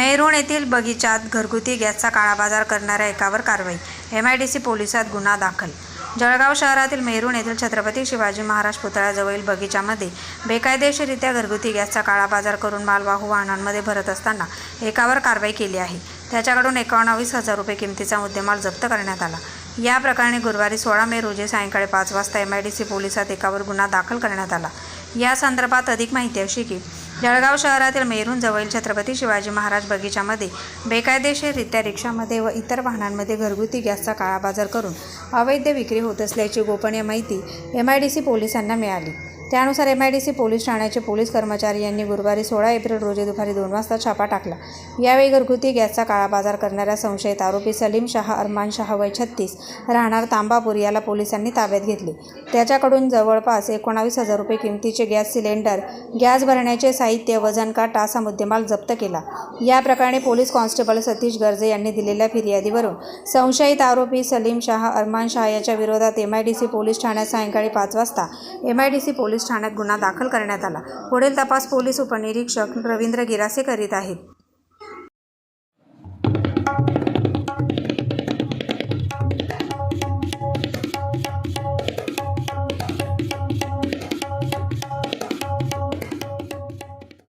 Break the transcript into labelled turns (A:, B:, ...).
A: मेहरुण येथील बगीचात घरगुती गॅसचा काळाबाजार करणाऱ्या एकावर कारवाई एम आय डी सी पोलिसात गुन्हा दाखल. जळगाव शहरातील मेहरुण येथील छत्रपती शिवाजी महाराज पुतळ्याजवळील बगीचामध्ये बेकायदेशीररित्या घरगुती गॅसचा काळाबाजार करून मालवाहू वाहनांमध्ये भरत असताना एकावर कारवाई केली आहे. त्याच्याकडून एकोणावीस हजार रुपये किमतीचा मुद्देमाल जप्त करण्यात आला. या प्रकरणी गुरुवारी सोळा मे रोजी सायंकाळी पाच वाजता एम आय डी सी पोलिसात एकावर गुन्हा दाखल करण्यात आला. या संदर्भात अधिक माहिती अशी की जळगाव शहरातील मेरून जवळील छत्रपती शिवाजी महाराज बगीचामध्ये बेकायदेशीररित्या रिक्षामध्ये व इतर वाहनांमध्ये घरगुती गॅसचा काळाबाजार करून अवैध विक्री होत असल्याची गोपनीय माहिती एम आय डी सी पोलिसांना मिळाली. त्यानुसार M I D C police ठाण्याचे पोलीस कर्मचारी यांनी गुरुवारी सोळा एप्रिल रोजी दुपारी दोन वाजता छापा टाकला. यावेळी घरगुती गॅसचा काळाबाजार करणाऱ्या संशयित आरोपी सलीम शाह अरमान शाह वय छत्तीस राहणार तांबापूर याला पोलिसांनी ताब्यात घेतले. त्याच्याकडून जवळपास एकोणावीस हजार रुपये किमतीचे गॅस सिलेंडर गॅस भरण्याचे साहित्य वजन काटा असा मुद्देमाल जप्त केला. या प्रकरणी पोलीस कॉन्स्टेबल सतीश गर्जे यांनी दिलेल्या फिर्यादीवरून संशयित आरोपी सलीम शाह अरमान शाह याच्या विरोधात M I D C police ठाण्यात सायंकाळी पाच वाजता M I D C police ठाण्यात गुन्हा दाखल करण्यात आला. पुढील तपास पोलीस उपनिरीक्षक रवींद्र गिरासे करीत आहेत.